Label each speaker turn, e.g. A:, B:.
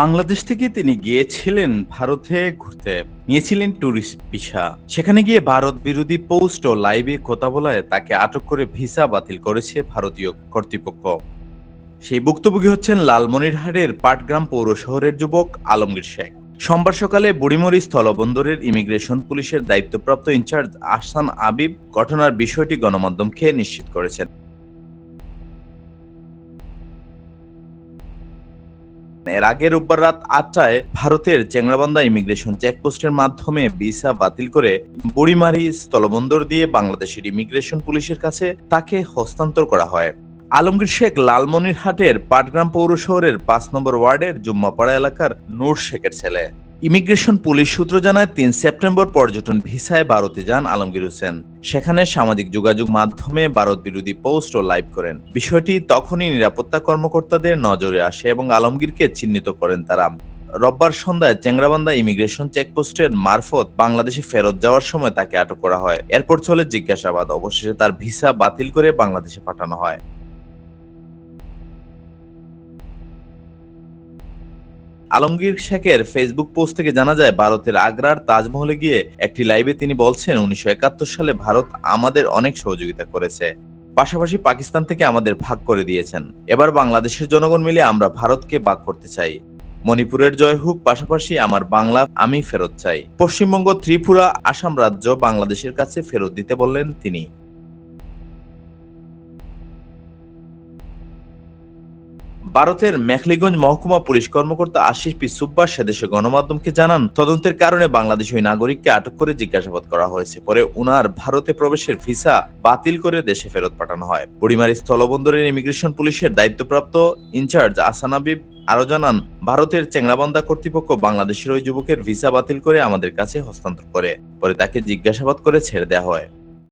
A: বাংলাদেশ থেকে তিনি গিয়েছিলেন ভারতে ঘুরতে। নিয়েছিলেন ট্যুরিস্ট ভিসা সেখানে গিয়ে ভারত বিরোধী পোস্ট ও লাইভে কথা বলায় তাকে আটক করে ভিসা বাতিল করেছে ভারতীয় কর্তৃপক্ষ। সেই ভুক্তভোগী হচ্ছেন লালমনিরহাটের পাটগ্রাম পৌর শহরের যুবক আলমগীর শেখ। সোমবার সকালে বুড়িমরি স্থলবন্দরের ইমিগ্রেশন পুলিশের দায়িত্বপ্রাপ্ত ইনচার্জ আহসান আবিব ঘটনার বিষয়টি গণমাধ্যমকে নিশ্চিত করেছেন। এর আগে রোববার রাত আটটায় ভারতের চেংরাবান্ধা ইমিগ্রেশন চেকপোস্টের মাধ্যমে ভিসা বাতিল করে বুড়িমারি স্থলবন্দর দিয়ে বাংলাদেশের ইমিগ্রেশন পুলিশের কাছে তাকে হস্তান্তর করা হয়। আলমগীর শেখ লালমনিরহাটের পাটগ্রাম পৌর শহরের পাঁচ নম্বর ওয়ার্ডের জুম্মাপাড়া এলাকার নূর শেখের ছেলে। ইমিগ্রেশন পুলিশ সূত্র জানায়, তিন সেপ্টেম্বর পর্যটন ভিসায় ভারতে যান আলমগীর হোসেন। সেখানে সামাজিক যোগাযোগ মাধ্যমে ভারত বিরোধী পোস্ট ও লাইভ করেন। বিষয়টি তখনই নিরাপত্তা কর্মকর্তাদের নজরে আসে এবং আলমগীরকে চিহ্নিত করেন তারা। রোববার সন্ধ্যায় চেংরাবান্ধা ইমিগ্রেশন চেকপোস্টের মারফত বাংলাদেশে ফেরত যাওয়ার সময় তাকে আটক করা হয়। এরপর চলে জিজ্ঞাসাবাদ। অবশেষে তার ভিসা বাতিল করে বাংলাদেশে পাঠানো হয়। আলমগীর শেখের ফেসবুক পোস্ট থেকে জানা যায়, ভারতের আগ্রার তাজমহলে গিয়ে একটি লাইভে তিনি বলছেন, উনিশশো একাত্তর সালে ভারত আমাদের অনেক সহযোগিতা করেছে। পাশাপাশি পাকিস্তান থেকে আমাদের ভাগ করে দিয়েছেন। এবার বাংলাদেশের জনগণ মিলে আমরা ভারতকে ভাগ করতে চাই। মণিপুরের জয় হোক, পাশাপাশি আমার বাংলা আমি ফেরত চাই। পশ্চিমবঙ্গ, ত্রিপুরা, আসাম রাজ্য বাংলাদেশের কাছে ফেরত দিতে বললেন তিনি। ভারতের মেখলিগঞ্জ মহকুমা পুলিশ কর্মকর্তা আশিস পি সুব্বা সেদেশে গণমাধ্যমকে জানান, তদন্তের কারণে বাংলাদেশি ওই নাগরিককে আটক করে জিজ্ঞাসাবাদ করা হয়েছে। পরে উনার ভারতে প্রবেশের ভিসা বাতিল করে দেশে ফেরত পাঠানো হয়। বুড়িমারি স্থলবন্দরের ইমিগ্রেশন পুলিশের দায়িত্বপ্রাপ্ত ইনচার্জ আসানাবিব আরও জানান, ভারতের চেংরাবান্ধা কর্তৃপক্ষ বাংলাদেশের ওই যুবকের ভিসা বাতিল করে আমাদের কাছে হস্তান্তর করে, পরে তাকে জিজ্ঞাসাবাদ করে ছেড়ে দেওয়া হয়।